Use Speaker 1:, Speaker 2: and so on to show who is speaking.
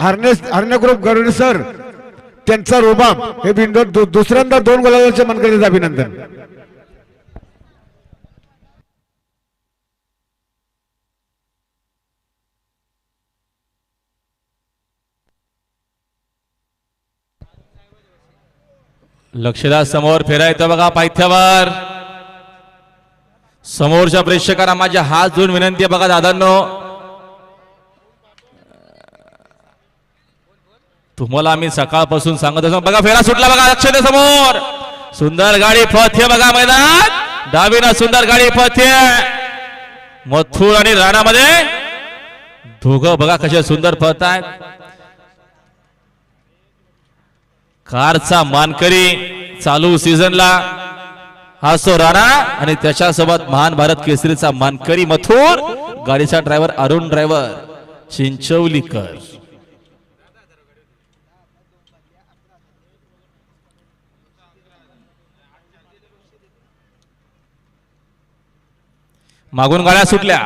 Speaker 1: हरणे हरण्य group गरुड sir त्यांचा रोबाब हे बिंदू दु- दुसऱ्यांदा दोन गोलाचे मनकरीचं अभिनंदन.
Speaker 2: लक्षदा समोर फिरायचं बघा पायथ्यावर. समोरच्या प्रेक्षकांना माझ्या हात जोडून विनंती आहे बघा दादांनो. तुम्हाला आम्ही सकाळपासून सांगत असतो. बघा फेरा सुटला बघा लक्ष दे समोर सुंदर गाडी पथ्य बघा मैदान. डावीना सुंदर गाडी पथ्य. मथुर आणि राणामध्ये दोघं बघा कसे सुंदर पळत आहेत. कारचा मानकरी चालू सीझनला हा सो राणा आणि त्याच्यासोबत महान भारत केसरीचा मानकरी मथुर. गाडीचा ड्रायव्हर अरुण ड्रायव्हर चिंचवलीकर. मागून गाड्या सुटल्या.